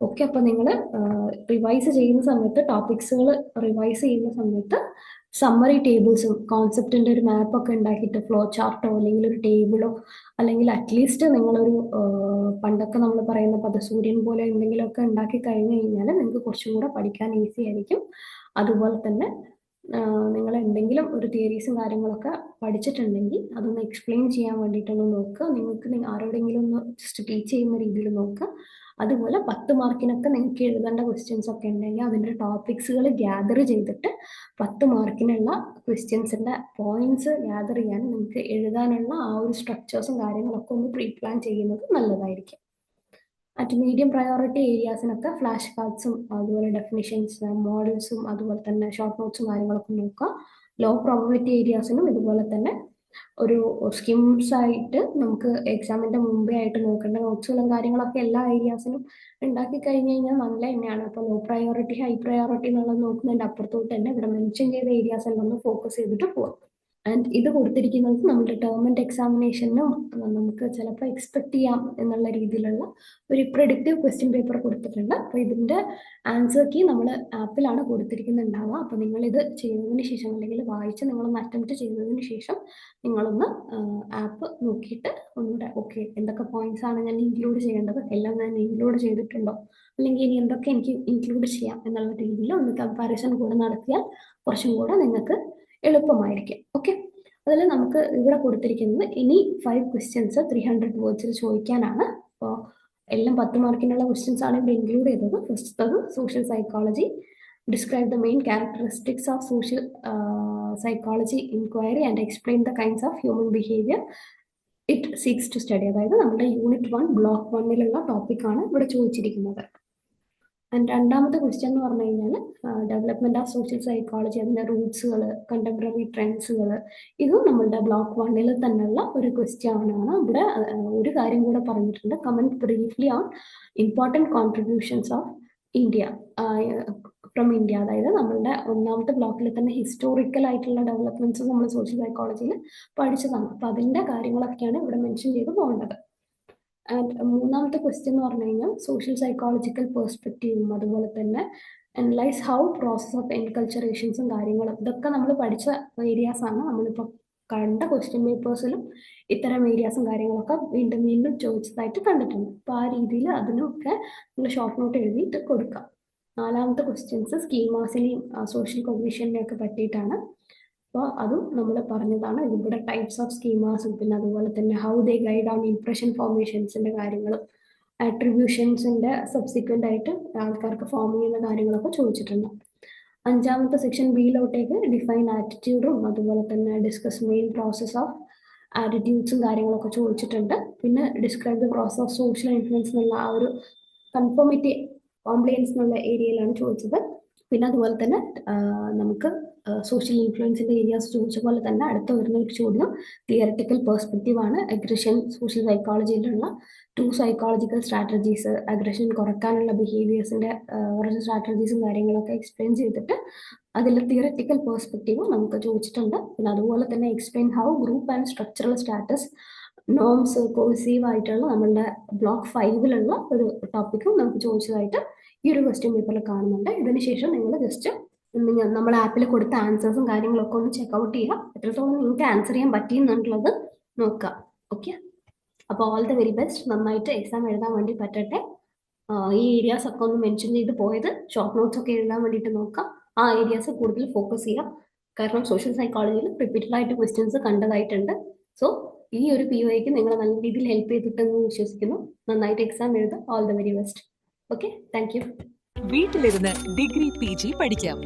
ഒക്കെ അപ്പൊ നിങ്ങൾ റിവൈസ് ചെയ്യുന്ന സമയത്ത് ടോപ്പിക്സുകൾ റിവൈസ് ചെയ്യുന്ന സമയത്ത് സമ്മറി ടേബിൾസും കോൺസെപ്റ്റിന്റെ ഒരു മാപ്പൊക്കെ ഉണ്ടാക്കിയിട്ട് ഫ്ലോ ചാർട്ടോ അല്ലെങ്കിൽ ഒരു ടേബിളോ അല്ലെങ്കിൽ അറ്റ്ലീസ്റ്റ് നിങ്ങളൊരു പണ്ടൊക്കെ നമ്മൾ പറയുന്ന പദസൂര്യൻ പോലെ എന്തെങ്കിലുമൊക്കെ ഉണ്ടാക്കി കഴിഞ്ഞു കഴിഞ്ഞാൽ നിങ്ങൾക്ക് കുറച്ചും കൂടെ പഠിക്കാൻ ഈസി ആയിരിക്കും. അതുപോലെ തന്നെ നിങ്ങൾ എന്തെങ്കിലും ഒരു തിയറീസും കാര്യങ്ങളൊക്കെ പഠിച്ചിട്ടുണ്ടെങ്കിൽ അതൊന്ന് എക്സ്പ്ലെയിൻ ചെയ്യാൻ വേണ്ടിയിട്ടൊന്ന് നോക്കുക. നിങ്ങൾക്ക് ആരോടെങ്കിലും ഒന്ന് ജസ്റ്റ് ടീച്ച് ചെയ്യുന്ന രീതിയിൽ നോക്കുക. അതുപോലെ പത്ത് മാർക്കിനൊക്കെ നിങ്ങൾക്ക് എഴുതേണ്ട ക്വസ്റ്റ്യൻസ് ഒക്കെ ഉണ്ടെങ്കിൽ അതിന്റെ ടോപ്പിക്സുകൾ ഗ്യാദർ ചെയ്തിട്ട് പത്ത് മാർക്കിനുള്ള ക്വസ്റ്റ്യൻസിന്റെ പോയിന്റ്സ് ഗ്യാദർ ചെയ്യാൻ നിങ്ങൾക്ക് എഴുതാനുള്ള ആ ഒരു സ്ട്രക്ചേഴ്സും കാര്യങ്ങളൊക്കെ ഒന്ന് പ്രീ പ്ലാൻ ചെയ്യുന്നത് നല്ലതായിരിക്കും. മറ്റ് മീഡിയം പ്രയോറിറ്റി ഏരിയാസിനൊക്കെ ഫ്ലാഷ് കാർഡ്സും അതുപോലെ ഡെഫിനിഷൻസ് മോഡൽസും അതുപോലെ തന്നെ ഷോർട്ട് നോട്ട്സും കാര്യങ്ങളൊക്കെ നോക്കുക. ലോ പ്രോബിലിറ്റി ഏരിയാസിനും ഇതുപോലെ തന്നെ ഒരു സ്കിംസ് ആയിട്ട് നമുക്ക് എക്സാമിന്റെ മുമ്പേ ആയിട്ട് നോക്കേണ്ട നോട്ട്സുകളും കാര്യങ്ങളൊക്കെ എല്ലാ ഏരിയാസിനും ഉണ്ടാക്കി കഴിഞ്ഞു കഴിഞ്ഞാൽ നല്ല തന്നെയാണ് അപ്പോൾ ലോ പ്രയോറിറ്റി ഹൈ പ്രയോറിറ്റി എന്നുള്ളത് നോക്കുന്നതിന്റെ അപ്പുറത്തോട്ട് തന്നെ ഇവിടെ മെൻഷൻ ചെയ്ത ഏരിയാസിൽ ഒന്ന് ഫോക്കസ് ചെയ്തിട്ട് പോവാം. ആൻഡ് ഇത് കൊടുത്തിരിക്കുന്നത് നമ്മുടെ ടേം എക്സാമിനേഷനും നമുക്ക് ചിലപ്പോൾ എക്സ്പെക്ട് ചെയ്യാം എന്നുള്ള രീതിയിലുള്ള ഒരു പ്രഡിക്റ്റീവ് ക്വസ്റ്റ്യൻ പേപ്പർ കൊടുത്തിട്ടുണ്ട്. അപ്പോൾ ഇതിന്റെ ആൻസർ കീ നമ്മൾ ആപ്പിലാണ് കൊടുത്തിരിക്കുന്നുണ്ടാവുക. അപ്പോൾ നിങ്ങൾ ഇത് ചെയ്തതിന് ശേഷം അല്ലെങ്കിൽ വായിച്ച് നിങ്ങളൊന്ന് അറ്റംപ്റ്റ് ചെയ്തതിന് ശേഷം നിങ്ങളൊന്ന് ആപ്പ് നോക്കിയിട്ട് ഒന്നുകൂടെ ഓക്കെ എന്തൊക്കെ പോയിന്റ്സ് ആണ് ഞാൻ ഇൻക്ലൂഡ് ചെയ്യേണ്ടത്? എല്ലാം ഞാൻ ഇൻക്ലൂഡ് ചെയ്തിട്ടുണ്ടോ? അല്ലെങ്കിൽ ഇനി എന്തൊക്കെ എനിക്ക് ഇൻക്ലൂഡ് ചെയ്യാം എന്നുള്ള രീതിയിൽ ഒന്ന് കമ്പാരിസൺ കൂടെ നടത്തിയാൽ കുറച്ചും കൂടെ നിങ്ങൾക്ക് എളുപ്പമായിരിക്കും. ഓക്കെ അതിൽ നമുക്ക് ഇവിടെ കൊടുത്തിരിക്കുന്നത് ഇനി ഫൈവ് ക്വസ്റ്റ്യൻസ് ത്രീ ഹൺഡ്രഡ് വേർഡ്സിൽ ചോദിക്കാനാണ്. അപ്പോൾ എല്ലാം പത്ത് മാർക്കിനുള്ള ക്വസ്റ്റ്യൻസ് ആണ് ഇവിടെ ഇൻക്ലൂഡ് ചെയ്തത്. ഫസ്റ്റത്തത് social psychology describe the main characteristics of social psychology inquiry and explain the kinds of human behaviour it seeks to study അതായത് നമ്മുടെ യൂണിറ്റ് വൺ ബ്ലോക്ക് വണ്ണിലുള്ള ടോപ്പിക്കാണ് ഇവിടെ ചോദിച്ചിരിക്കുന്നത്. ആൻഡ് രണ്ടാമത്തെ ക്വസ്റ്റ്യൻ എന്ന് പറഞ്ഞു കഴിഞ്ഞാൽ ഡെവലപ്മെന്റ് ഓഫ് സോഷ്യൽ സൈക്കോളജി അതിന്റെ റൂട്ട്സുകൾ കണ്ടംപററി ട്രെൻഡ്സുകൾ ഇതും നമ്മളുടെ ബ്ലോക്ക് വണ്ണിൽ തന്നെയുള്ള ഒരു ക്വസ്റ്റ്യൻ ആണ്. ഇവിടെ ഒരു കാര്യം കൂടെ പറഞ്ഞിട്ടുണ്ട്. Comment briefly on important contributions of India from India അതായത് നമ്മളുടെ ഒന്നാമത്തെ ബ്ലോക്കിൽ തന്നെ ഹിസ്റ്റോറിക്കൽ ആയിട്ടുള്ള ഡെവലപ്മെന്റ്സ് നമ്മൾ സോഷ്യൽ സൈക്കോളജിയിൽ പഠിച്ചതാണ്. അപ്പൊ അതിന്റെ കാര്യങ്ങളൊക്കെയാണ് ഇവിടെ മെൻഷൻ ചെയ്ത് പോകേണ്ടത്. ആൻഡ് മൂന്നാമത്തെ ക്വസ്റ്റ്യൻ എന്ന് പറഞ്ഞു കഴിഞ്ഞാൽ സോഷ്യൽ സൈക്കോളജിക്കൽ പെർസ്പെക്റ്റീവും അതുപോലെ തന്നെ അനലൈസ് ഹൗ പ്രോസസ് ഓഫ് എൻകൾച്ചറേഷൻസും കാര്യങ്ങളും ഇതൊക്കെ നമ്മൾ പഠിച്ച ഏരിയാസ് ആണ്. നമ്മളിപ്പോൾ കണ്ട ക്വസ്റ്റ്യൻ പേപ്പേഴ്സിലും ഇത്തരം ഏരിയാസും കാര്യങ്ങളൊക്കെ വീണ്ടും വീണ്ടും ചോദിച്ചതായിട്ട് കണ്ടിട്ടുണ്ട്. അപ്പോൾ ആ രീതിയിൽ അതിനൊക്കെ നിങ്ങൾ ഷോർട്ട് നോട്ട് എഴുതിയിട്ട് കൊടുക്കാം. നാലാമത്തെ ക്വസ്റ്റ്യൻസ് സ്കീമാസിനെയും സോഷ്യൽ കോഗ്നിഷനെയും ഒക്കെ പറ്റിയിട്ടാണ് അപ്പോൾ അതും നമ്മൾ പറഞ്ഞതാണ്. ഇതിവിടെ ടൈപ്സ് ഓഫ് സ്കീമാസും പിന്നെ അതുപോലെ തന്നെ how they guide on impression ഫോർമേഷൻസിന്റെ കാര്യങ്ങളും ആട്രിബ്യൂഷൻസിന്റെ സബ്സിക്വന്റ് ആയിട്ട് ആൾക്കാർക്ക് ഫോം ചെയ്യുന്ന കാര്യങ്ങളൊക്കെ ചോദിച്ചിട്ടുണ്ട്. അഞ്ചാമത്തെ സെക്ഷൻ ബിയിലോട്ടേക്ക് ഡിഫൈൻ ആറ്റിറ്റ്യൂഡും അതുപോലെ തന്നെ ഡിസ്കസ് മെയിൻ പ്രോസസ് ഓഫ് ആറ്റിറ്റ്യൂഡ്സും കാര്യങ്ങളൊക്കെ ചോദിച്ചിട്ടുണ്ട്. പിന്നെ describe the process of social influence എന്നുള്ള ആ ഒരു കൺഫോമിറ്റി കോംപ്ലയൻസ് എന്നുള്ള ഏരിയയിലാണ് ചോദിച്ചത്. പിന്നെ അതുപോലെ തന്നെ നമുക്ക് സോഷ്യൽ ഇൻഫ്ലുവൻസിന്റെ ഏരിയാസ് ചോദിച്ച പോലെ തന്നെ അടുത്ത വരുന്ന ഒരു ചോദ്യം തിയറട്ടിക്കൽ പെർസ്പെക്റ്റീവ് ആണ്. അഗ്രഷൻ സോഷ്യൽ സൈക്കോളജിയിലുള്ള ടു സൈക്കോളജിക്കൽ സ്ട്രാറ്റജീസ് അഗ്രഷൻ കുറക്കാനുള്ള ബിഹേവിയേഴ്സിന്റെ കുറച്ച് സ്ട്രാറ്റജീസും കാര്യങ്ങളൊക്കെ എക്സ്പ്ലെയിൻ ചെയ്തിട്ട് അതിൽ തിയററ്റിക്കൽ പേഴ്സ്പെക്റ്റീവ് നമുക്ക് ചോദിച്ചിട്ടുണ്ട്. പിന്നെ അതുപോലെ തന്നെ explain how group and structural status norms coercive ആയിട്ടുള്ള നമ്മളുടെ ബ്ലോക്ക് ഫൈവിലുള്ള ഒരു ടോപ്പിക്കും നമുക്ക് ചോദിച്ചതായിട്ട് ഈ ഒരു ക്വസ്റ്റ്യൻ പേപ്പറിൽ കാണുന്നുണ്ട്. ഇതിനുശേഷം നിങ്ങൾ ജസ്റ്റ് നമ്മൾ ആപ്പിൽ കൊടുത്ത ആൻസേഴ്സും കാര്യങ്ങളൊക്കെ ഒന്ന് ചെക്ക് ചെക്കൗട്ട് ചെയ്യുക എത്രത്തോളം നിങ്ങൾക്ക് ആൻസർ ചെയ്യാൻ പറ്റിയെന്നുള്ളത് നോക്കുക ഓക്കെ അപ്പോൾ ഓൾ ദ വെരി ബെസ്റ്റ് നന്നായിട്ട് എക്സാം എഴുതാൻ വേണ്ടി പറ്റട്ടെ. ഈ ഏരിയാസ് ഒക്കെ ഒന്ന് മെൻഷൻ ചെയ്ത് പോയത്. ഷോർട്ട് നോട്ട്സ് ഒക്കെ എഴുതാൻ വേണ്ടിയിട്ട് നോക്കാം. ആ ഏരിയാസ് കൂടുതൽ ഫോക്കസ് ചെയ്യാം. കാരണം സോഷ്യൽ സൈക്കോളജിയിൽ റിപ്പീറ്റഡ് ആയിട്ട് ക്വസ്റ്റ്യൻസ് കണ്ടതായിട്ടുണ്ട്. സോ ഈ ഒരു പി ഒക്ക് നിങ്ങൾ നല്ല രീതിയിൽ ഹെൽപ്പ് ചെയ്തിട്ടെന്ന് വിശ്വസിക്കുന്നു. നന്നായിട്ട് എക്സാം എഴുതുക. All the very best okay thank വീട്ടിലിരുന്ന് ഡിഗ്രി പി ജി പഠിക്കാം.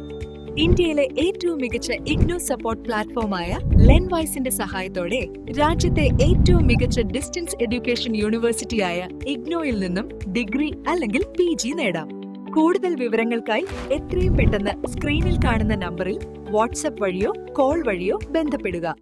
ഇന്ത്യയിലെ ഏറ്റവും മികച്ച ഇഗ്നോ സപ്പോർട്ട് പ്ലാറ്റ്ഫോമായ ലെൻവൈസിന്റെ സഹായത്തോടെ രാജ്യത്തെ ഏറ്റവും മികച്ച ഡിസ്റ്റൻസ് എഡ്യൂക്കേഷൻ യൂണിവേഴ്സിറ്റിയായ ഇഗ്നോയിൽ നിന്നും ഡിഗ്രി അല്ലെങ്കിൽ പി ജി നേടാം. കൂടുതൽ വിവരങ്ങൾക്കായി എത്രയും പെട്ടെന്ന് സ്ക്രീനിൽ കാണുന്ന നമ്പറിൽ വാട്സപ്പ് വഴിയോ കോൾ വഴിയോ ബന്ധപ്പെടുക.